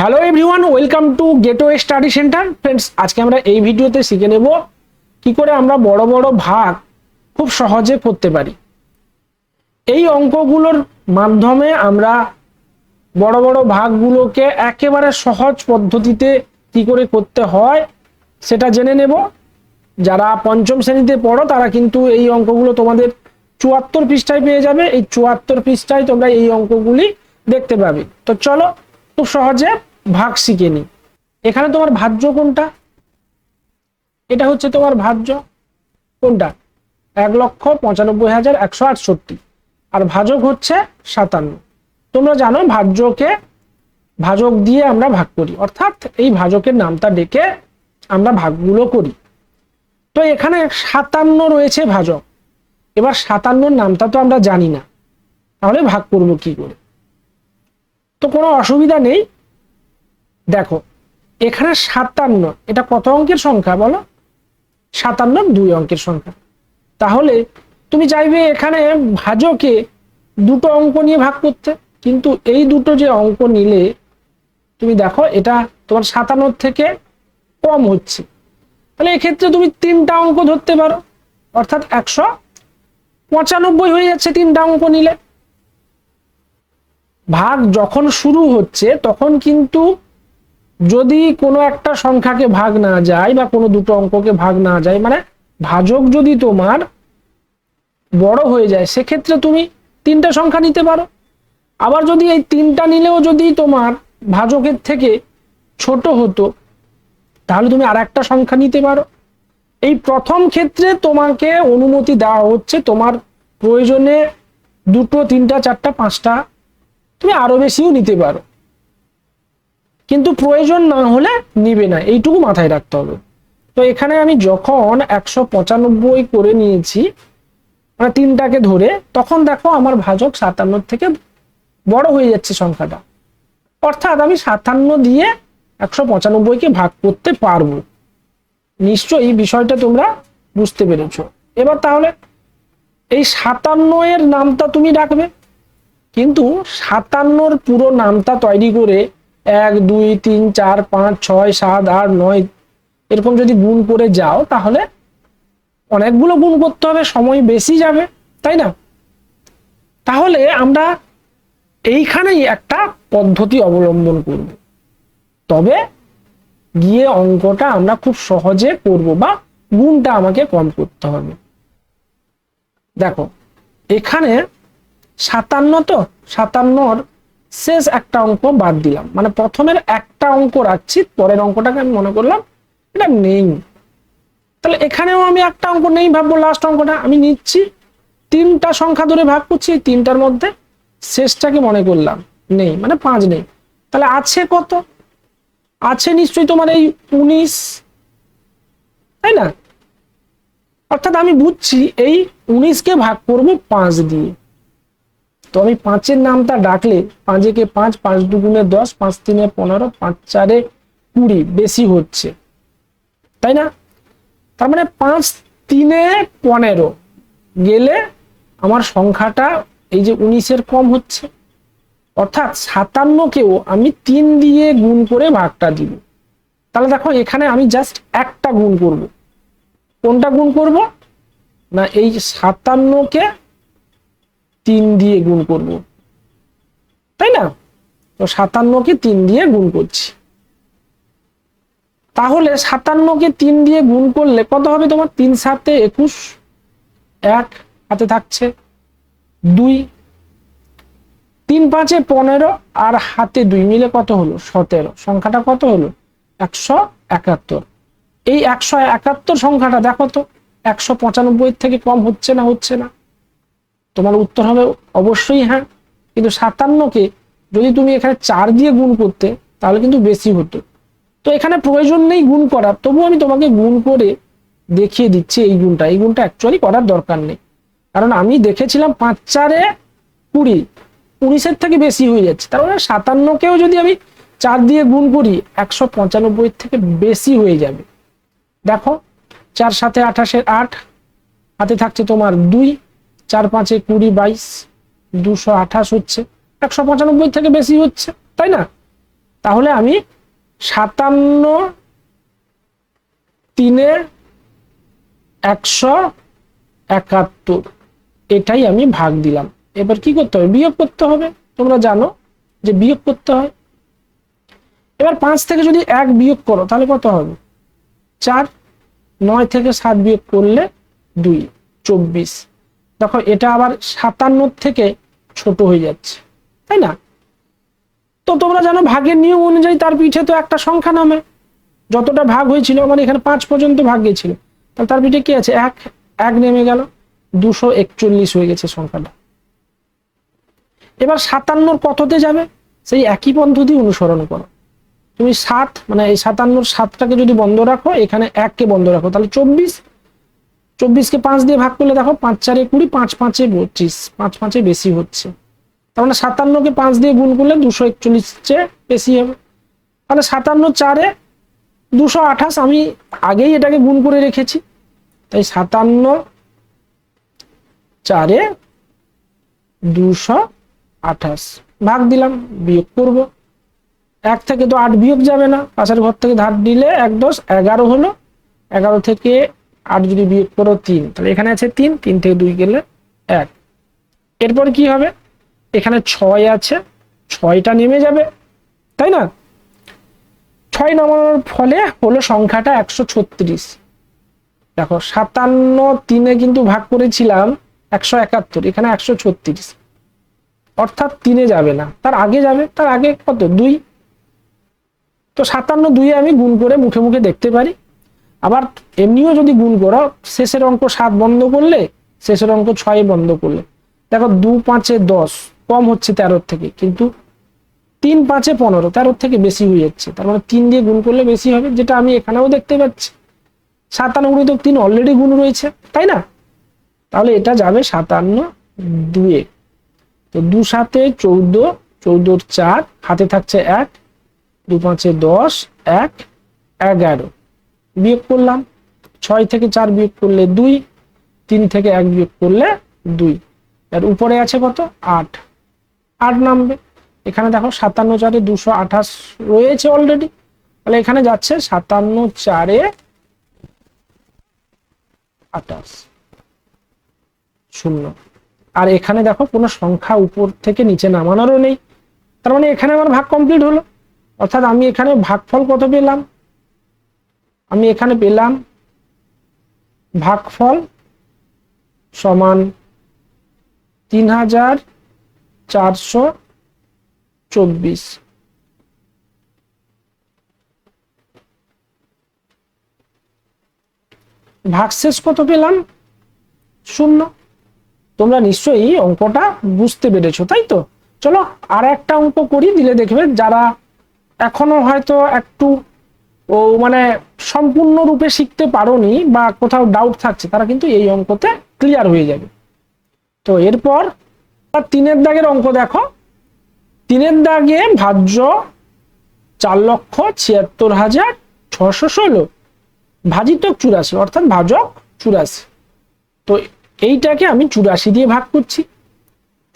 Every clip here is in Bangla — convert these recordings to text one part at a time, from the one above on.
Hello everyone welcome to gateway study centre friends আজকে আমরা এই ভিডিওতে শিখে নেব কি করে আমরা বড় বড় ভাগ খুব সহজে করতে পারি। এই অঙ্কগুলোর মাধ্যমে আমরা বড় বড় ভাগগুলোকে একেবারে সহজ পদ্ধতিতে কি করে করতে হয় সেটা জেনে নেব। যারা পঞ্চম শ্রেণীতে পড়ো, তারা কিন্তু এই অঙ্কগুলো তোমাদের চুয়াত্তর পৃষ্ঠায় পেয়ে যাবে। এই চুয়াত্তর পৃষ্ঠায় তোমরা এই অঙ্কগুলি দেখতে পাবে। তো চলো, খুব সহজে ভাগ শিখে নি এখানে তোমার ভাজ্য কোনটা? এটা হচ্ছে তোমার ভাজ্য কোনটা? এক লক্ষ পঁচানব্বই হাজার একশো আটষট্টি। আর ভাজক হচ্ছে সাতান্ন। তোমরা জানো ভাজ্যকে ভাজক দিয়ে আমরা ভাগ করি। অর্থাৎ এই ভাজকের নামটা ডেকে আমরা ভাগগুলো করি। তো এখানে সাতান্ন রয়েছে ভাজক। এবার সাতান্নর নামটা তো আমরা জানি না। তাহলে ভাগ করব কি করে? তো কোনো অসুবিধা নেই। দেখো, এখানে সাতান্ন, এটা কত অঙ্কের সংখ্যা বলো? সাতান্ন দুই অঙ্কের সংখ্যা। তাহলে তুমি চাইবে এখানে ভাজকে দুটো অঙ্ক নিয়ে ভাগ করতে, কিন্তু এই দুটো যে অঙ্ক নিলে, তুমি দেখো, এটা তোমার সাতান্নর থেকে কম হচ্ছে। তাহলে এক্ষেত্রে তুমি তিনটা অঙ্ক ধরতে পারো, অর্থাৎ একশো পঁচানব্বই হয়ে যাচ্ছে তিনটা অঙ্ক নিলে। ভাগ যখন শুরু হচ্ছে, তখন কিন্তু যদি কোনো একটা সংখ্যাকে ভাগ না যায় বা কোনো দুটো অঙ্ককে ভাগ না যায় মানে ভাজক যদি তোমার বড় হয়ে যায়, সেক্ষেত্রে তুমি তিনটা সংখ্যা নিতে পারো। আবার যদি এই তিনটা নিলেও যদি তোমার ভাজকের থেকে ছোট হতো, তাহলে তুমি আর একটা সংখ্যা নিতে পারো। এই প্রথম ক্ষেত্রে তোমাকে অনুমতি দেওয়া হচ্ছে তোমার প্রয়োজনে দুটো, তিনটা, চারটা, পাঁচটা, তুমি আরও বেশিও নিতে পারো। কিন্তু প্রয়োজন না হলে নিবে না, এইটুকু মাথায় রাখতে হবে। তো এখানে আমি যখন একশো পঁচানব্বই করে নিয়েছি মানে তিনটাকে ধরে, তখন দেখো আমার ভাজক সাতান্ন থেকে বড় হয়ে যাচ্ছে সংখ্যাটা। অর্থাৎ আমি সাতান্ন দিয়ে একশো পঁচানব্বইকে ভাগ করতে পারব। নিশ্চয়ই বিষয়টা তোমরা বুঝতে পেরেছ। এবার তাহলে এই সাতান্ন এর নামটা তুমি রাখবে। কিন্তু সাতান্নর পুরো নামটা তৈরি করে এক, দুই, তিন, চার, পাঁচ, ছয়, সাত, আট, নয়, এরকম যদি গুণ করে যাও তাহলে অনেকগুলো গুণ করতে হবে, সময় বেশি যাবে, তাই না? তাহলে আমরা এইখানেই একটা পদ্ধতি অবলম্বন করব। তবে গিয়ে অঙ্কটা আমরা খুব সহজে করব বা গুণটা আমাকে কম করতে হবে। দেখো, এখানে সাতান্ন তো, সাতান্নর শেষ একটা অঙ্ক বাদ দিলাম। মানে প্রথমের একটা অঙ্ক রাখছি, পরের অঙ্কটাকে আমি মনে করলাম এটা নেই। তাহলে এখানেও আমি একটা অঙ্ক নেই ভাববো লাস্ট অঙ্কটা আমি নিচ্ছি। তিনটা সংখ্যা ধরে ভাগ করছি, এই তিনটার মধ্যে শেষটাকে মনে করলাম নেই মানে পাঁচ নেই। তাহলে আছে কত? আছে নিশ্চয়ই তোমার এই উনিশ, তাই না? অর্থাৎ আমি বুঝছি এই উনিশকে ভাগ করব পাঁচ দিয়ে। তো আমি পাঁচের নামটা ডাকলে পাঁচেকে পাঁচ পাঁচ দুগুণে দশ, পাঁচ তিনে পনেরো, পাঁচ চারে কুড়ি বেশি হচ্ছে। তাই না? তার মানে পাঁচ তিনে পনেরো গেলে আমার সংখ্যাটা এই যে উনিশের কম হচ্ছে। অর্থাৎ সাতান্নকেও আমি তিন দিয়ে গুণ করে ভাগটা দিব। তাহলে দেখো, এখানে আমি জাস্ট একটা গুণ করব। কোনটা গুণ করব? না, এই সাতান্নকে তিন দিয়ে গুণ করব। তাই না? তো সাতান্নকে তিন দিয়ে গুণ করছি। তাহলে সাতান্নকে তিন দিয়ে গুণ করলে কত হবে তোমার? তিন সাতে একুশ, এক হাতে থাকছে দুই, তিন পাঁচে পনেরো আর হাতে দুই মিলে কত হলো? সতেরো। সংখ্যাটা কত হলো? একশো একাত্তর। এই একশো একাত্তর সংখ্যাটা দেখো তো, একশো পঁচানব্বই থেকে কম হচ্ছে না হচ্ছে না? তোমার উত্তর হবে অবশ্যই হ্যাঁ। কিন্তু সাতান্নকে যদি তুমি এখানে চার দিয়ে গুণ করতে, তাহলে কিন্তু বেশি হতো। তো এখানে প্রয়োজন নেই গুণ করার। তবু আমি তোমাকে গুণ করে দেখিয়ে দিচ্ছি এই গুণটা। এই গুণটা অ্যাকচুয়ালি করার দরকার নেই। কারণ আমি দেখেছিলাম পাঁচ চারে কুড়ি। উনিশের থেকে বেশি হয়ে যাচ্ছে। তার মানে সাতান্নকেও যদি আমি চার দিয়ে গুণ করি, একশো পঁচানব্বই থেকে বেশি হয়ে যাবে। দেখো, চার সাথে আঠাশের আট, হাতে থাকছে তোমার দুই। চার পাঁচে কুড়ি বাইশ, দুশো আঠাশ হচ্ছে, একশো পঁচানব্বই থেকে বেশি হচ্ছে, তাই না? তাহলে আমি সাতান্ন তিনে একশো একাত্তর, এটাই আমি ভাগ দিলাম। এবার কি করতে হবে? বিয়োগ করতে হবে, তোমরা জানো যে বিয়োগ করতে হয়। এবার পাঁচ থেকে যদি এক বিয়োগ করো, তাহলে কত হবে? চার, নয় থেকে সাত বিয়োগ করলে দুই, চব্বিশ। দেখো, এটা আবার সাতান্ন থেকে ছোট হয়ে যাচ্ছে, তাই না? তো তোমরা জানো, ভাগের নিয়ম অনুযায়ী তার পিঠে তো একটা সংখ্যা নামে। যতটা ভাগ হয়েছিল আমার এখানে পাঁচ পর্যন্ত ভাগ গেছিল তাহলে তার পিঠে কি আছে? এক এক নেমে গেল, দুশো একচল্লিশ হয়ে গেছে সংখ্যাটা। এবার সাতান্নর কততে যাবে, সেই একই পদ্ধতি অনুসরণ করো। তুমি সাত মানে এই সাতান্নর সাতটাকে যদি বন্ধ রাখো, এখানে এককে বন্ধ রাখো, তাহলে চব্বিশ চব্বিশকে পাঁচ দিয়ে ভাগ করলে দেখো পাঁচ চারে কুড়ি, পাঁচ পাঁচে পঁচিশ, পাঁচ পাঁচে বেশি হচ্ছে। তার মানে সাতান্নকে পাঁচ দিয়ে গুণ করলে দুশো একচল্লিশ চেয়ে বেশি হবে। তাহলে সাতান্ন চারে দুশো আঠাশ, আমি আগেই এটাকে গুণ করে রেখেছি। তাই সাতান্ন চারে দুশো আঠাশ, ভাগ দিলাম, বিয়োগ করব। এক থেকে তো আট বিয়োগ যাবে না পাশের ঘর থেকে ধার দিলে এক দশ, এগারো হলো। এগারো থেকে আট যদি বিয়োগ করো তিন, তাহলে এখানে আছে তিন তিন থেকে দুই গেলে এক। এরপর কি হবে? এখানে ছয় আছে, ছয়টা নেমে যাবে, তাই না? ছয় নামানোর ফলে হলো সংখ্যাটা একশো ছত্রিশ। দেখো, সাতান্ন তিনে কিন্তু ভাগ করেছিলাম একশো একাত্তর, এখানে একশো ছত্রিশ। অর্থাৎ তিনে যাবে না। তার আগে যাবে, তার আগে কত? দুই। তো সাতান্ন দুই আমি গুণ করে মুখে মুখে দেখতে পারি। আবার এমনিও যদি গুণ করো, শেষের অঙ্ক সাত বন্ধ করলে, শেষের অঙ্ক ছয় বন্ধ করলে। দেখো দু পাঁচে দশ, কম হচ্ছে তেরোর থেকে, কিন্তু তিন পাঁচে পনেরো, তেরোর থেকে বেশি হয়ে যাচ্ছে। তার মানে তিন দিয়ে গুণ করলে বেশি হবে, যেটা আমি এখানেও দেখতে পাচ্ছি। সাতানব্বই তো তিন অলরেডি গুণ রয়েছে, তাই না? তাহলে এটা যাবে সাতান্ন দুয়ে। তো দু সাতে চৌদ্দ, চৌদ্দোর চার, হাতে থাকছে এক, দু পাঁচে দশ, এক, এগারো। বিয়োগ করলাম। ছয় থেকে চার বিয়োগ করলে দুই, তিন থেকে এক বিয়োগ করলে দুই। আর উপরে আছে কত? আট। আট নামবে। এখানে দেখো সাতান্ন চারে দুশো আঠাশ রয়েছে অলরেডি তাহলে এখানে যাচ্ছে সাতান্ন চারে আঠাশ। শূন্য। আর এখানে দেখো কোনো সংখ্যা উপর থেকে নিচে নামানোরও নেই। তার মানে এখানে আমার ভাগ কমপ্লিট হলো। অর্থাৎ আমি এখানে ভাগফল কত পেলাম? আমি এখানে পেলাম ভাগফল সমান তিন হাজার চারশো চব্বিশ। ভাগশেষ কত পেলাম? শূন্য। তোমরা নিশ্চয়ই অঙ্কটা বুঝতে পেরেছ, তাই তো? চলো আর একটা অঙ্ক করি, দিলে দেখবে যারা এখনও হয়তো একটু ও মানে সম্পূর্ণরূপে শিখতে পারোনি বা কোথাও ডাউট থাকছে, তারা কিন্তু এই অঙ্কতে ক্লিয়ার হয়ে যাবে। তো এরপর তিনের দাগের অঙ্ক দেখো। তিনের দাগে ভাজ্য চার লক্ষ ছিয়াত্তর হাজার ছশো ষোলো ভাজিত চুরাশি, অর্থাৎ ভাজক চুরাশি। তো এইটাকে আমি চুরাশি দিয়ে ভাগ করছি।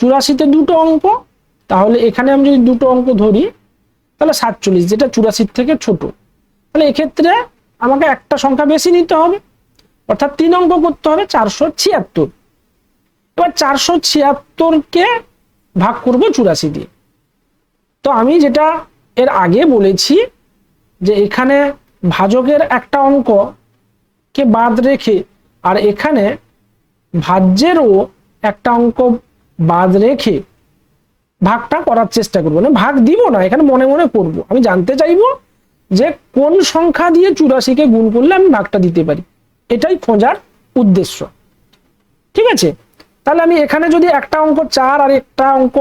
চুরাশিতে দুটো অঙ্ক, তাহলে এখানে আমি যদি দুটো অঙ্ক ধরি, তাহলে সাতচল্লিশ, যেটা চুরাশির থেকে ছোট। তাহলে এক্ষেত্রে আমাকে একটা সংখ্যা বেশি নিতে হবে। অর্থাৎ তিন অঙ্ক করতে হবে চারশো ছিয়াত্তর। এবার চারশো ছিয়াত্তরকে ভাগ করব চুরাশি দিয়ে। তো আমি যেটা এর আগে বলেছি যে এখানে ভাজকের একটা অঙ্ক কে বাদ রেখে আর এখানে ভাজ্যেরও একটা অঙ্ক বাদ রেখে ভাগটা করার চেষ্টা করব। মানে ভাগ দিব না, এখানে মনে মনে করব। আমি জানতে চাইব যে কোন সংখ্যা দিয়ে চুরাশিকে গুণ করলে আমি ভাগটা দিতে পারি। এটাই খোঁজার উদ্দেশ্য। ঠিক আছে? তাহলে আমি এখানে যদি একটা অঙ্ক চার আর একটা অঙ্ক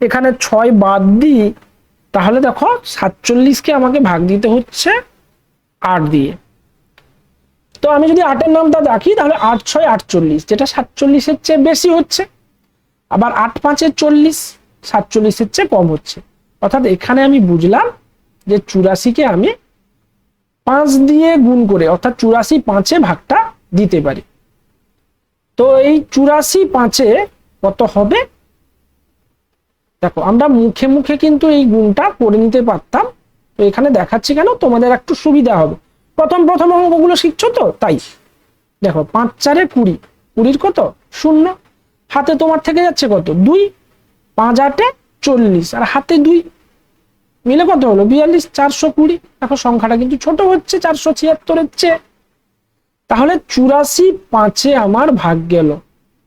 এখানে ছয় বাদ দিই, তাহলে দেখো সাতচল্লিশকে আমাকে ভাগ দিতে হচ্ছে আট দিয়ে। তো আমি যদি আটের নামটা রাখি, তাহলে আট ছয় আটচল্লিশ, যেটা সাতচল্লিশের চেয়ে বেশি হচ্ছে। আবার আট পাঁচের চল্লিশ, সাতচল্লিশের চেয়ে কম হচ্ছে। অর্থাৎ এখানে আমি বুঝলাম যে চুরাশিকে আমি পাঁচ দিয়ে গুণ করে, অর্থাৎ চুরাশি পাঁচে ভাগটা দিতে পারি। তো এই চুরাশি পাঁচে কত হবে? দেখো, আমরা মুখে মুখে কিন্তু এই গুণটা করে নিতে পারতাম। তো এখানে দেখাচ্ছি কেন? তোমাদের একটু সুবিধা হবে। প্রথম প্রথম অঙ্কগুলো শিখছো তো? তাই। দেখো, পাঁচ চারে কুড়ি। কুড়ির কত? শূন্য। হাতে তোমার থেকে যাচ্ছে কত? দুই। পাঁচ আটে চল্লিশ। আর হাতে দুই মিলে কত হলো? বিয়াল্লিশ, চারশো কুড়ি। এখন সংখ্যাটা কিন্তু ছোট হচ্ছে, চারশো ছিয়াত্তরের চেয়ে তাহলে চুরাশি পাঁচে আমার ভাগ গেল।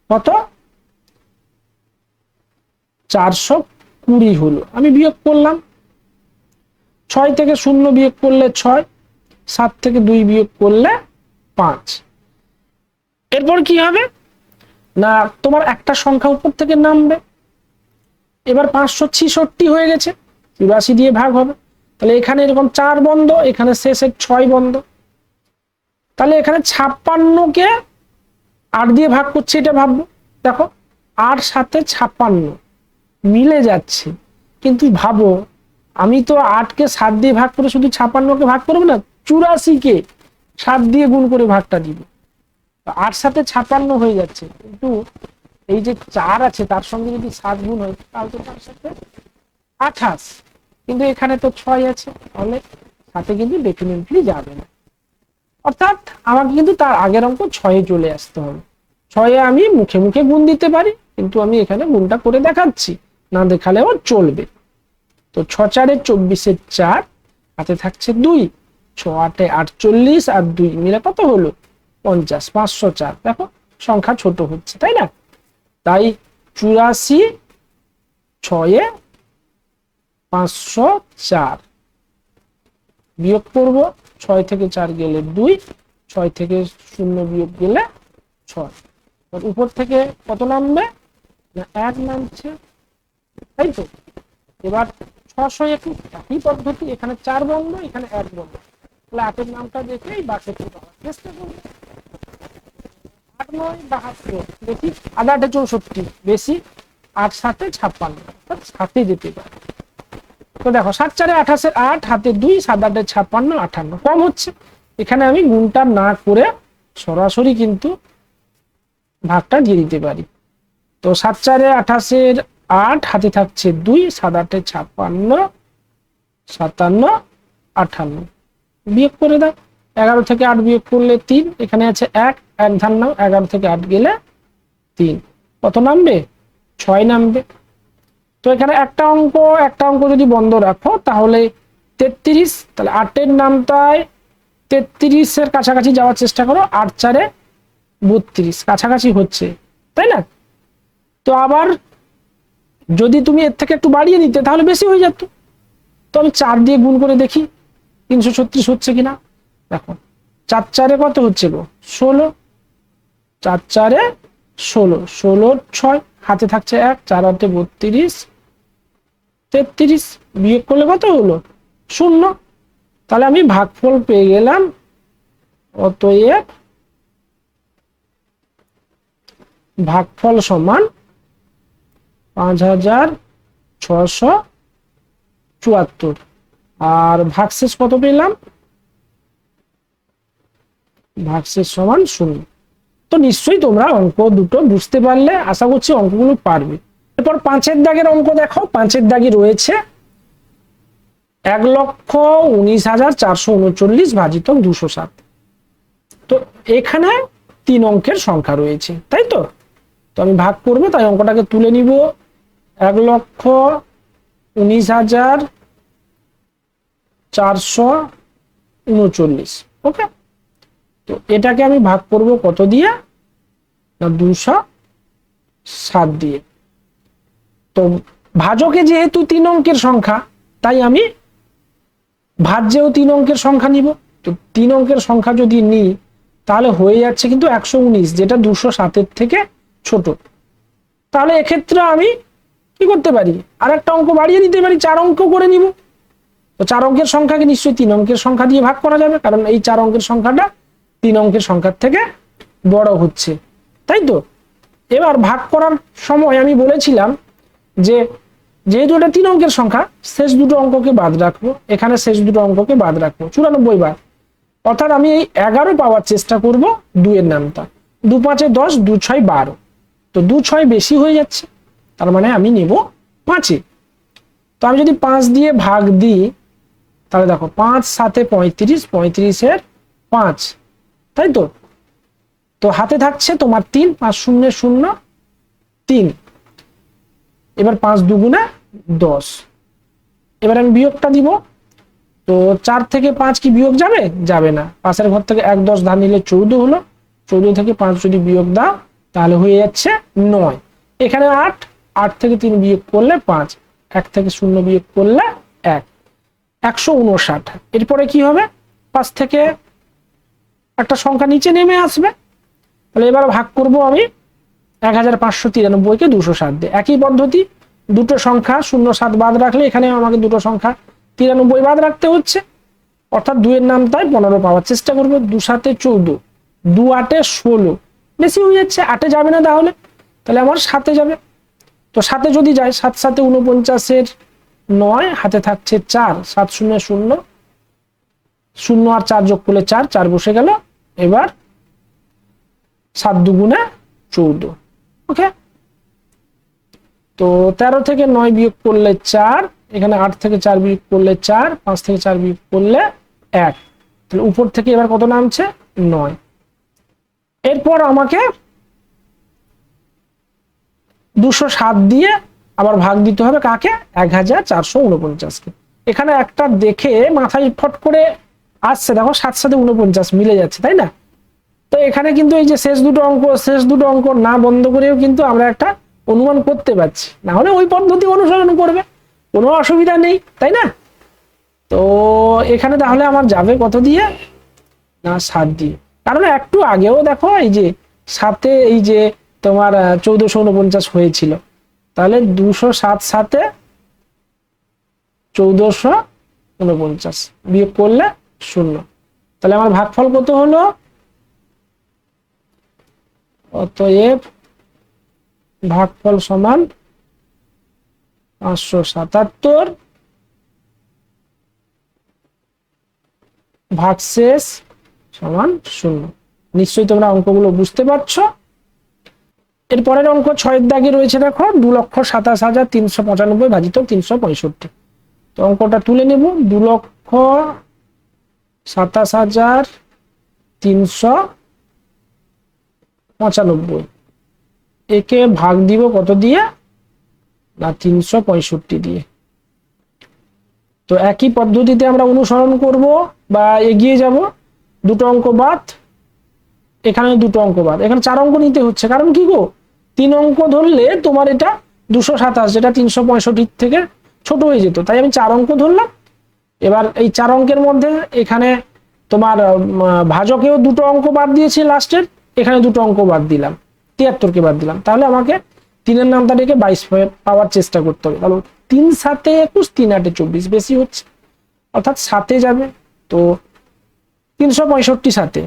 কত? চারশো কুড়ি হলো। আমি বিয়োগ করলাম। ছয় থেকে শূন্য বিয়োগ করলে ছয়, সাত থেকে দুই বিয়োগ করলে পাঁচ। এরপর কি হবে? না, তোমার একটা সংখ্যা উপর থেকে নামবে। এবার পাঁচশো ছিষট্টি হয়ে গেছে। চুরাশি দিয়ে ভাগ হবে। তাহলে এখানে এরকম চার বন্ধ, এখানে শেষের ছয় বন্ধ। তাহলে এখানে ছাপ্পান্নকে আট দিয়ে ভাগ করছে এটা ভাববো। দেখো, আট সাথে ছাপ্পান্ন মিলে যাচ্ছে। কিন্তু ভাবো, আমি তো আটকে সাত দিয়ে ভাগ করে শুধু ছাপ্পান্নকে ভাগ করব না, চুরাশিকে সাত দিয়ে গুণ করে ভাগটা দিব। আট সাথে ছাপ্পান্ন হয়ে যাচ্ছে। কিন্তু এই যে চার আছে, তার সঙ্গে যদি সাত গুণ হয়, তাহলে তো তার সাথে আঠাশ। কিন্তু এখানে তো ছয় আছে, তাহলে সাথে কিন্তু ডেফিনেটলি যাবে না। অর্থাৎ আমাকে কিন্তু তার আগের অঙ্ক ছয়ে চলে আসতে হবে। ছয়ে আমি মুখে মুখে গুণ দিতে পারি, কিন্তু আমি এখানে গুণটা করে দেখাচ্ছি, না দেখালেও চলবে। তো ছ চারে চব্বিশের চার, হাতে থাকছে দুই, ছ আটে আটচল্লিশ আর দুই মিলে কত হলো? পঞ্চাশ, পাঁচশো চার। দেখো, সংখ্যা ছোট হচ্ছে, তাই না? তাই চুরাশি ছয়ে পাঁচশো চার। বিয়োগ করব, ছয় থেকে চার গেলে দুই, ছয় থেকে শূন্য বিয়োগ গেলে ছয়। উপর থেকে কত নামবে? না, এক নামছে। তাই তো? এবার ছশো একুশ, একই পদ্ধতি, এখানে চার বন্ধ এখানে এক বন্ধ তাহলে আটের নামটা দেখে এই বাসে পাওয়ার চেষ্টা করব। আট নয়, বাহাত্তর, দেখি আধা আটে চৌষট্টি, বেশি, আট সাথে ছাপ্পান্ন সাথে যেতে পারে। তো দেখো, সাত চারে আঠাশের আট, হাতে দুই, সাত আটে ছাপ্পান্ন, আঠান্ন। কম হচ্ছে। এখানে আমি গুণটা না করে সরাসরি কিন্তু ভাগটা দিয়ে দিতে পারি। তো সাত চারে আঠাশের আট, হাতে থাকছে দুই, সাত আটে ছাপ্পান্ন, সাতান্ন, আঠান্ন। বিয়োগ করে দাও। এগারো থেকে আট বিয়োগ করলে তিন, এখানে আছে এক এক ধান নাও, এগারো থেকে আট গেলে তিন। কত নামবে? ছয় নামবে। তো এখানে একটা অঙ্ক একটা অঙ্ক যদি বন্ধ রাখো, তাহলে তেত্রিশ, তাহলে আটের নামটায় তেত্রিশের কাছাকাছি যাওয়ার চেষ্টা করো, আট চারে বত্রিশ, কাছাকাছি হচ্ছে, তাই না? তো আবার যদি তুমি এর থেকে একটু বাড়িয়ে দিতে তাহলে বেশি হয়ে যেত। তো আমি চার দিয়ে গুণ করে দেখি, তিনশো ছত্রিশ হচ্ছে কিনা? দেখো, চার চারে কত হচ্ছে গো? ষোলো, চার চারে ষোলো ষোলো ছয় হাতে থাকছে এক, চার হাতে বত্রিশ, তেত্রিশ, বিয়োগ করলে কত হলো? শূন্য। তাহলে আমি ভাগফল পেয়ে গেলাম অতএব ভাগফল সমান পাঁচ হাজার ছশো চুয়াত্তর। আর ভাগশেষ কত পেলাম? ভাগশেষ সমান শূন্য। তো নিশ্চয়ই তোমরা অঙ্ক দুটো বুঝতে পারলে, আশা করছি অঙ্কগুলো পারবে। এরপর পাঁচের দাগের অঙ্ক দেখো, পাঁচের দাগে রয়েছে এক লক্ষ উনিশ হাজার চারশো উনচল্লিশ ভাজিত দুশো সাত। তো এখানে তিন অঙ্কের সংখ্যা রয়েছে, তাই তো? তো আমি ভাগ করব, তাই অঙ্কটাকে তুলে নিব। এক লক্ষ উনিশ হাজার চারশো উনচল্লিশ, ওকে? তো এটাকে আমি ভাগ করব কত দিয়ে? না, দুশো সাত দিয়ে। তো ভাজকে যেহেতু তিন অঙ্কের সংখ্যা, তাই আমি ভাজ্যেও তিন অঙ্কের সংখ্যা নিব। তো তিন অঙ্কের সংখ্যা যদি নিই, তাহলে হয়ে যাচ্ছে কিন্তু একশো উনিশ, যেটা দুশো সাতের থেকে ছোট। তাহলে এক্ষেত্রে আমি কি করতে পারি? আর একটা অঙ্ক বাড়িয়ে দিতে পারি, চার অঙ্ক করে নিব। তো চার অঙ্কের সংখ্যাকে নিশ্চয়ই তিন অঙ্কের সংখ্যা দিয়ে ভাগ করা যাবে, কারণ এই চার অঙ্কের সংখ্যাটা তিন অঙ্কের সংখ্যার থেকে বড় হচ্ছে। তাই তো? এবার ভাগ করার সময় আমি বলেছিলাম যে যেহেতু এটা তিন অঙ্কের সংখ্যা, শেষ দুটো অঙ্ককে বাদ রাখব। এখানে শেষ দুটো অঙ্ককে বাদ রাখব। চুরানব্বই বার। অর্থাৎ আমি এই এগারো পাওয়ার চেষ্টা করব দুইয়ের নামটা। দু পাঁচে দশ, দু ছয় বারো। তো দু ছয় বেশি হয়ে যাচ্ছে। তার মানে আমি নেব পাঁচে। তো আমি যদি পাঁচ দিয়ে ভাগ দিই, তাহলে দেখো, পাঁচ সাথে পঁয়ত্রিশ, পঁয়ত্রিশের পাঁচ। তাই তো? তো হাতে থাকছে তোমার তিন, পাঁচ শূন্য শূন্য তিন। এবার পাঁচ দুগুণে দশ। এবার আমি বিয়োগটা দিব। তো চার থেকে পাঁচ কি বিয়োগ যাবে? যাবে না। পাশের ঘর থেকে এক, দশ ধান নিলে চৌদ্দ হলো। চৌদ্দ থেকে পাঁচ যদি বিয়োগ দাও, তাহলে হয়ে যাচ্ছে নয়। এখানে আট আট থেকে তিন বিয়োগ করলে পাঁচ, এক থেকে শূন্য বিয়োগ করলে এক। একশো উনষাট। এরপরে কি হবে? পাঁচ থেকে একটা সংখ্যা নিচে নেমে আসবে। তাহলে এবার ভাগ করব আমি এক হাজার পাঁচশো তিরানব্বইকে দুশো সাত দিয়ে। একই পদ্ধতি, দুটো সংখ্যা, শূন্য সাত বাদ রাখলে এখানে আমাকে দুটো সংখ্যা তিরানব্বই বাদ রাখতে হচ্ছে। অর্থাৎ দুইয়ের নাম তাই পনেরো পাওয়ার। চেষ্টা করব দু সাতে চৌদ্দ, দু আটে ষোলো। বেশি হয়ে যাচ্ছে, আটে যাবে না তাহলে। তাহলে আমার সাতে যাবে। তো সাথে যদি যায়, সাত সাথে উনপঞ্চাশের নয়, হাতে থাকছে চার, সাত শূন্য শূন্য। শূন্য আর চার যোগ করলে চার চার বসে গেল এবার সাত দুগুণে চৌদ্দ ওকে তো তেরো থেকে নয় বিয়োগ করলে চার, এখানে আট থেকে চার বিয়োগ করলে চার, পাঁচ থেকে চার বিয়োগ করলে এক। তাহলে উপর থেকে এবার কত নামছে? নয়। এরপর আমাকে দুশো সাত দিয়ে আবার ভাগ দিতে হবে কাকে? এক হাজার চারশো উনপঞ্চাশকে। এখানে একটা দেখে মাথায় ফট করে আসছে, দেখো সাত সাথে উনপঞ্চাশ মিলে যাচ্ছে, তাই না? তো এখানে কিন্তু এই যে শেষ দুটো অঙ্ক, শেষ দুটো অঙ্ক না বন্ধ করেও কিন্তু আমরা একটা অনুমান করতে পারছি। না হলে ওই পদ্ধতি অনুসরণ করবে, কোনো অসুবিধা নেই, তাই না? তো এখানে তাহলে আমার যাবে কত দিয়ে? না, সাত দিয়ে। কারণ একটু আগেও দেখো এই যে সাতে এই যে তোমার চৌদ্দশো উনপঞ্চাশ হয়েছিল। তাহলে দুশো সাত সাতে চৌদ্দশো উনপঞ্চাশ বিয়োগ করলে শূন্য। তাহলে আমার ভাগফল কত হলো? অতএব ভাগফল সমান পাঁচশো সাতাত্তর ভাগশেষ সমান শূন্য। নিশ্চয়ই তোমরা অঙ্কগুলো বুঝতে পারছ। এরপরের অঙ্ক ছয়ের দাগে রয়েছে দেখো, দু লক্ষ সাতাশ হাজার তিনশো পঁচানব্বই ভাজিত তিনশো পঁয়ষট্টি। তো অঙ্কটা তুলে নেব। দু লক্ষ সাতাশ হাজার তিনশো পঁচানব্বই। একে ভাগ দিব কত দিয়ে? না, তিনশো পঁয়ষট্টি দিয়ে। তো একই পদ্ধতিতে আমরা অনুসরণ করব বা এগিয়ে যাব। দুটো অঙ্ক বাদ, এখানে দুটো অঙ্ক বাদ। এখানে চার অঙ্ক নিতে হচ্ছে। কারণ কি গো? তিন অঙ্ক ধরলে তোমার এটা দুশো সাতাশ, যেটা তিনশো পঁয়ষট্টির থেকে ছোট হয়ে যেত। তাই আমি চার অঙ্ক ধরলাম। এবার এই চার অঙ্কের মধ্যে এখানে তোমার ভাজকেও দুটো অঙ্ক বাদ দিয়েছি লাস্টের, এখানে দুটো অঙ্ক বাদ দিলাম, তিয়াত্তরকে বাদ দিলাম। তাহলে আমাকে তিনের নামটা ডেকে বাইশ পাওয়ার চেষ্টা করতে হবে। তাহলে তিন সাতে একুশ, তিন আটে চব্বিশ বেশি হচ্ছে। অর্থাৎ সাতে যাবে, তো তিনশো পঁয়ষট্টি সাথে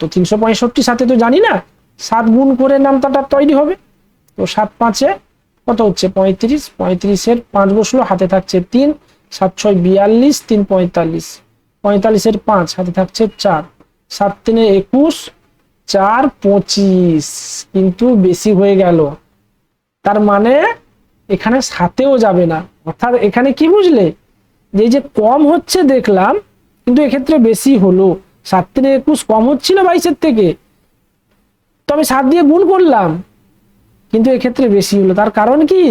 তো তিনশো পঁয়ষট্টি সাথে তো জানি না, সাত গুণ করে নামতাটা তৈরি হবে। তো সাত পাঁচে কত হচ্ছে? পঁয়ত্রিশ, পঁয়ত্রিশের পাঁচ বসল, হাতে থাকছে তিন। সাত ছয় বিয়াল্লিশ, তিন পঁয়তাল্লিশ। পঁয়তাল্লিশের পাঁচ, হাতে থাকছে চার। সাত তিনে একুশ, চার পঁচিশ। কিন্তু বেশি হয়ে গেল। তার মানে এখানে সাতেও যাবে না। অর্থাৎ এখানে কি বুঝলে? যে যে কম হচ্ছে দেখলাম, কিন্তু এক্ষেত্রে বেশি হলো। সাত তিনে একুশ কম হচ্ছিল বাইশের থেকে। তো আমি সাত দিয়ে গুণ করলাম, কিন্তু এক্ষেত্রে বেশি হলো। তার কারণ কি?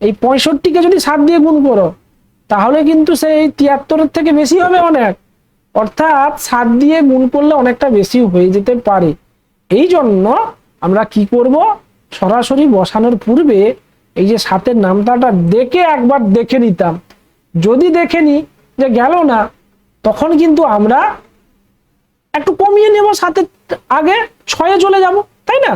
এই পঁয়ষট্টিকে যদি সাত দিয়ে গুণ করো তাহলে কিন্তু সেই তিয়াত্তরের থেকে বেশি হবে অনেক। অর্থাৎ সাত দিয়ে গুণ করলে অনেকটা বেশি হয়ে যেতে পারে। এই জন্য আমরা কি করব? সরাসরি বসানোর পূর্বে এই যে সাতের নামটাটা দেখে একবার দেখে নিতাম। যদি দেখে নি যে গেল না, তখন কিন্তু আমরা একটু কমিয়ে নেব সাতের আগে, ছয়ে চলে যাব, তাই না?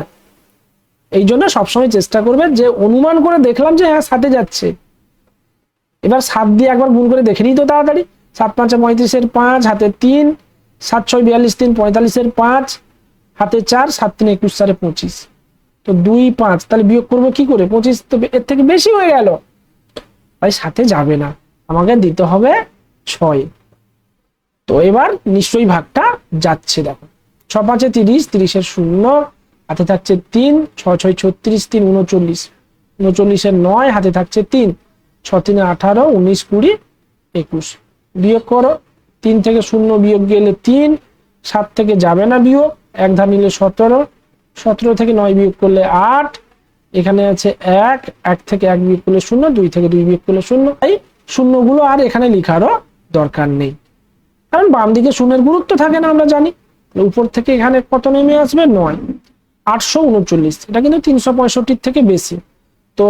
এই জন্য সবসময় চেষ্টা করবে যে অনুমান করে দেখলাম যে হ্যাঁ সাথে যাচ্ছে। এবার সাত দিয়ে একবার গুণ করে দেখে নিই তো তাড়াতাড়ি। সাত পাঁচে পঁয়ত্রিশের পাঁচ, হাতে তিন, সাত ছয় বিয়াল্লিশ, তিন পঁয়তাল্লিশের পাঁচ, হাতে চার, সাত তিন একুশ, চারে পঁচিশ। তো দুই, পাঁচ, তাহলে বিয়োগ করব কি করে? পঁচিশ তো এর থেকে বেশি হয়ে গেল। ভাই, সাথে যাবে না। আমাকে দিতে হবে ছয়। তো এবার নিশ্চয়ই ভাগটা যাচ্ছে, দেখো। ছ পাঁচে তিরিশ, তিরিশের শূন্য, হাতে থাকছে তিন, ছ ছয় ছত্রিশ, তিন উনচল্লিশ। উনচল্লিশের নয়, হাতে থাকছে তিন। ছ তিনে আঠারো, উনিশ কুড়ি, একুশ। বিয়োগ করো, তিন থেকে শূন্য বিয়োগ গেলে তিন, সাত থেকে যাবে না বিয়োগ, এক ধার নিলে সতেরো সতেরো থেকে নয় বিয়োগ করলে আট, এখানে আছে এক এক থেকে এক বিয়োগ করলে শূন্য, দুই থেকে দুই বিয়োগ করলে শূন্য। এই শূন্যগুলো আর এখানে লিখারও দরকার নেই। কারণ বাম দিকে শূন্যের গুরুত্ব থাকে না, আমরা জানি। উপর থেকে এখানে কত নেমে আসবে? নয়। আটশো উনচল্লিশ। এটা কিন্তু তিনশো পঁয়ষট্টির থেকে বেশি। তো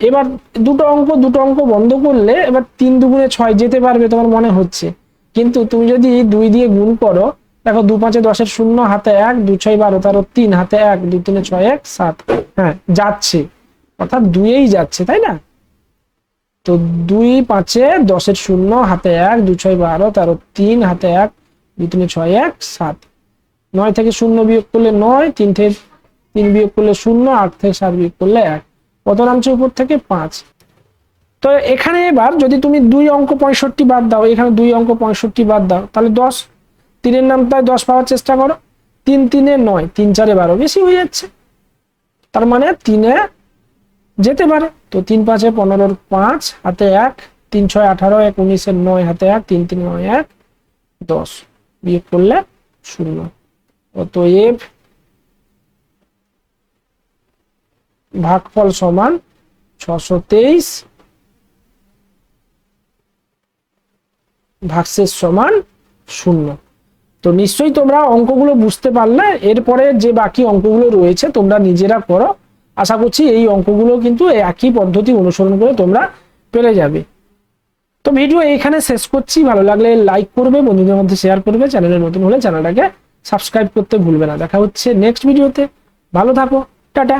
এবার দুটো অঙ্ক দুটো অঙ্ক বন্ধ করলে এবার তিন দুগুণে ছয় যেতে পারবে তোমার মনে হচ্ছে। কিন্তু তুমি যদি দুই দিয়ে গুণ করো, দেখো দু পাঁচে দশের শূন্য, হাতে এক দু ছয় বারো, তেরো তিন, হাতে এক দু তিনে ছয় এক, সাত। হ্যাঁ যাচ্ছে। অর্থাৎ দুইয়েই যাচ্ছে, তাই না? তো দুই পাঁচে দশের শূন্য, হাতে এক দু ছয় বারো, তেরো তিন, হাতে এক দু তিনে ছয় এক, সাত। নয় থেকে শূন্য বিয়োগ করলে নয়, তিন থেকে তিন বিয়োগ করলে শূন্য, আট থেকে সাত বিয়োগ করলে এক। কত নামছে উপর থেকে পাঁচ। তো এখানে এবার যদি তুমি দুই অঙ্ক পঁয়ষট্টি বাদ দাও, এখানে দুই অঙ্ক পঁয়ষট্টি বাদ দাও, তাহলে দশ তিনের নামটায় দশ পাওয়ার চেষ্টা করো। তিন তিনে নয়, তিন চারে বারো বেশি হয়ে যাচ্ছে। তার মানে তিনে যেতে পারে। তো তিন পাঁচে পনেরোর পাঁচ, হাতে এক, তিন ছয় আঠারো, এক উনিশের নয়, হাতে এক, তিন তিন নয়, এক, দশ। বিয়োগ করলে শূন্য। অতএব ভাগফল সমান ছশো তেইশ, ভাগশেষ সমান শূন্য। তো নিশ্চয়ই তোমরা অঙ্কগুলো বুঝতে পারলে, এরপরে যে বাকি অঙ্কগুলো রয়েছে তোমরা নিজেরা করো। আশা করছি এই অঙ্কগুলো কিন্তু একই পদ্ধতি অনুসরণ করে তোমরা পেরে যাবে। তো ভিডিও এইখানে শেষ করছি। ভালো লাগলে লাইক করবে, বন্ধুদের মধ্যে শেয়ার করবে চ্যানেলে নতুন হলে চ্যানেলটাকে সাবস্ক্রাইব করতে ভুলবে না। দেখা হচ্ছে নেক্সট ভিডিওতে ভালো থাকো, টাটা।